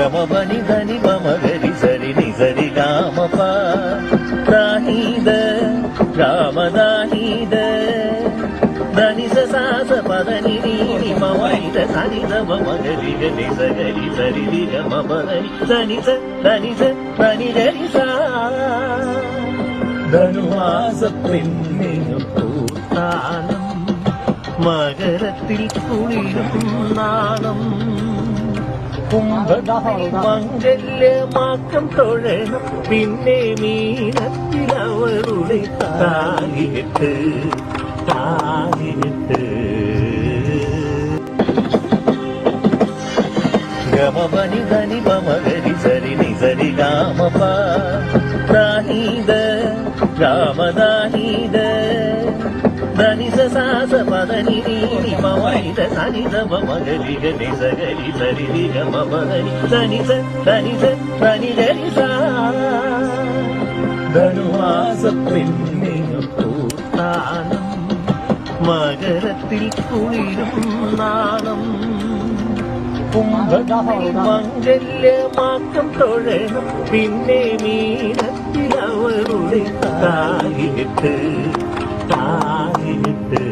ഗമപനി ധനി മമഗരി സരി നിസരി ഗാമപ ദാഹീദ ഗാമദാഹീദ ധനി സാസ പദനി നീനി മമൈത സനി നമ മഗരി ഗരി സഗരി സരി രി ഗമ പദനി ധനി സ ധനി സ ധനി ഗരി സാ ധനുമാസ പെണ്ണിനു പൂത്താനം മകരത്തിൽ കുളിരും നാണം കുംഭത്തിൽ മംഗല്യമാക്കം തൊഴണം പിന്നെ മീനത്തിൽ അവരുടെ താലിട്ട് താലിട്ട് ഗമപനി ധനി മമഗരി സരി നിസരി ഗാമപ ദാഹീദ ഗാമദാഹീദ ധനി സഗരി സരി രി ഗമ പദനി ധനി സ ധനി സ ധനി ഗരി സാ പൂത്താനം മകരത്തിൽ കുളിരും നാണം കുംഭത്തിൽ മംഗല്യമാക്കം തൊഴണം പിന്നെ മീനത്തിൽ അവരുടെ താഴെ താലിട്ട്